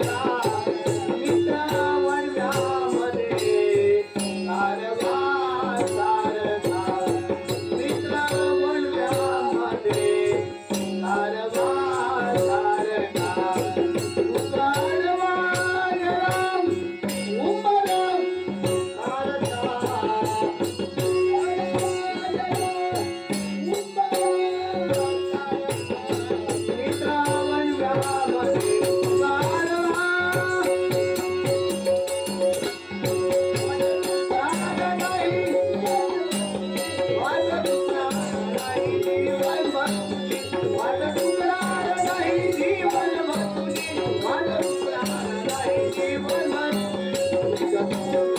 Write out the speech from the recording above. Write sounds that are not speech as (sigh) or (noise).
Yeah. (laughs) मग